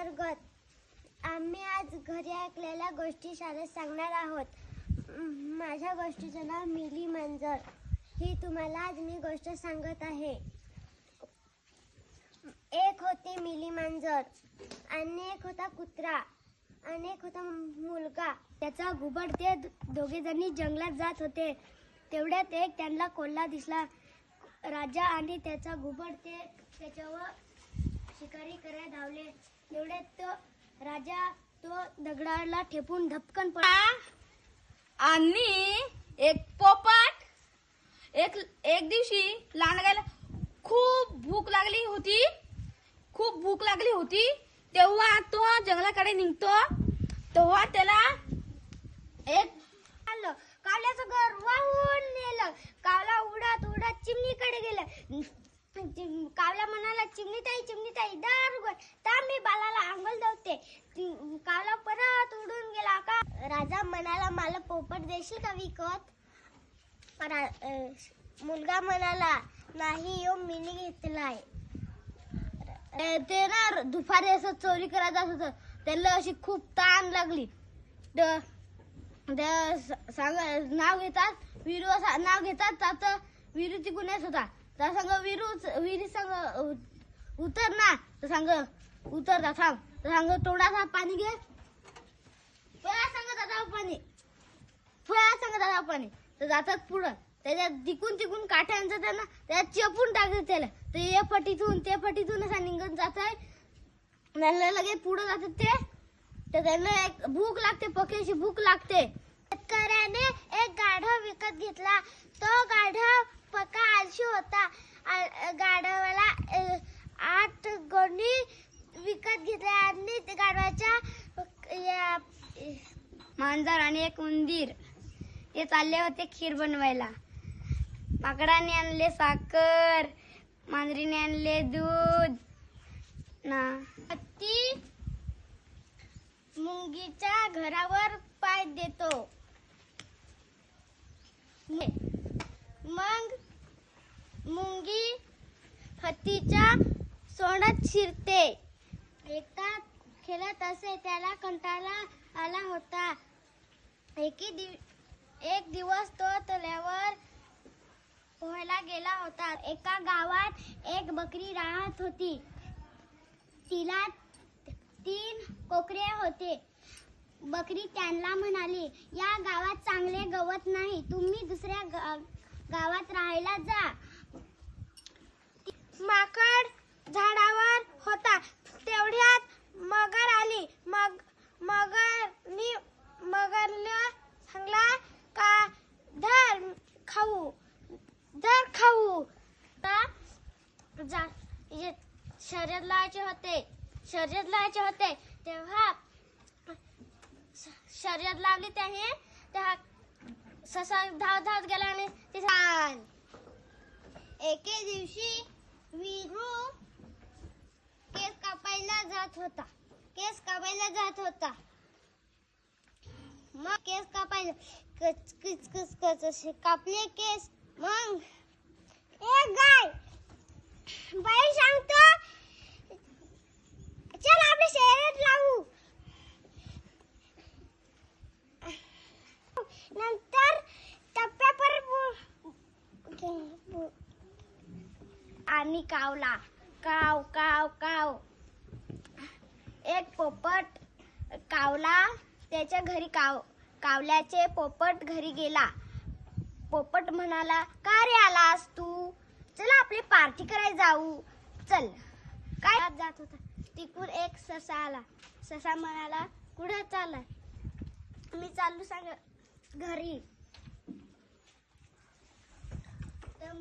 अंतर्गत. आम्ही आज घरी ऐकलेल्या गोष्टी शाळेत सांगणार आहोत. माझ्या गोष्टीचं नाव मिली मांजर. ही तुम्हाला आज मी गोष्ट सांगत आहे. एक होती मिली मांजर आणि एक होता कुत्रा आणि एक होता मुलगा. त्याचा घुबड ते दोघे जणी जंगलात जात होते. तेवढ्यात एक त्यांना कोल्हा दिसला. राजा आणि त्याचा घुबड ते त्याच्यावर शिकारी करायला धावले. एवढ्यात तो राजा तो दगडाला ठेपून धपकन पडला आणि एक पोपट एक एक दिवशी लांडग्याला खूप भूक लागली होती. खूप भूक लागली होती. तेव्हा तो जंगलाकडे निघतो. तेव्हा त्याला एक आलं कावल्याचं घर वाहून नेलं कावला उडत उडत चिमणीकडे गेलं चिम- कावला चिमणीताई चिमणीताई दार उघड. तर मी बालाला अंघोळ धावते काला परत उडून गेला. का? राजा म्हणाला मला पोपट देशील का विकत? रा- मुलगा म्हणाला नाही यो मिनी घेतलाय. ते ना दुपारी असं चोरी करायचं असत त्याला अशी खूप ताण लागली. तर सांग नाव घेतात विरू नाव घेतात त्याचं विरू तिकून येत होता. त्या सांग विरू विरी सांग उतर ना. तर सांग उतर जा थांब. तर सांग थोडासा पाणी घे. फळा सांग दादा पाणी. फळा सांग दादा पाणी. तर जातात पुढं. त्याच्यात तिकून तिकून काठ्यांचं त्यांना त्यात चेपून टाकत त्याला. ते या फटीतून ते फटीतून असा निघत जात आहे लगेच पुढं जातात ते. तर त्यांना एक भूक लागते पक्याची भूक लागते. शेतकऱ्याने एक गाढव विकत घेतला. तो गाढव पक्का आळशी होता आ- गाढवाला अ, आठ गोणी विकत घेतल्या आणि ते गाढवाच्या अ, या- मांजर आणि एक उंदीर. ते चालले होते खीर बनवायला. माकडाने आणले साखर मांजरीने आणले दूध. ना. हत्ती मुंगीच्या घरावर पाय देतो. मग मुंगी हत्तीच्या सोंडात शिरते. एकदा खेळत असे त्याला कंटाळा आला होता. एकी दिव एक दिवस तो तल्यावर पोहायला गेला होता. एका गावात एक बकरी राहत होती. तिला तीन कोकरे होते. बकरी त्यांना म्हणाली या गावात चांगले गवत नाही. तुम्ही दुसऱ्या गा- गावात राहायला जा. जा शर्यत लावायचे होते शर्यत लावायचे होते तेव्हा शर्यत लावली त्याने तेव्हा ससा धाव धावत गेला आणि तिथे एके दिवशी वीरू केस कापायला जात होता केस कापायला जात होता. मग केस कापायला कच कच कच कच असे कापले केस. मग एक गाय बाई सांगतो हो। चल आपल्या शहरात लावू नंतर टप्प्यावर आणि कावला। काव काव काव। एक पोपट कावला त्याच्या घरी काव कावल्याचे पोपट घरी गेला. पोपट म्हणाला का रे आलास तू चला आपली पार्टी करायला जाऊ. चल. काय जात होता? तिकून एक ससा आला. ससा म्हणाला कुठं चाललाय? मी चाललो सांग घरी. तर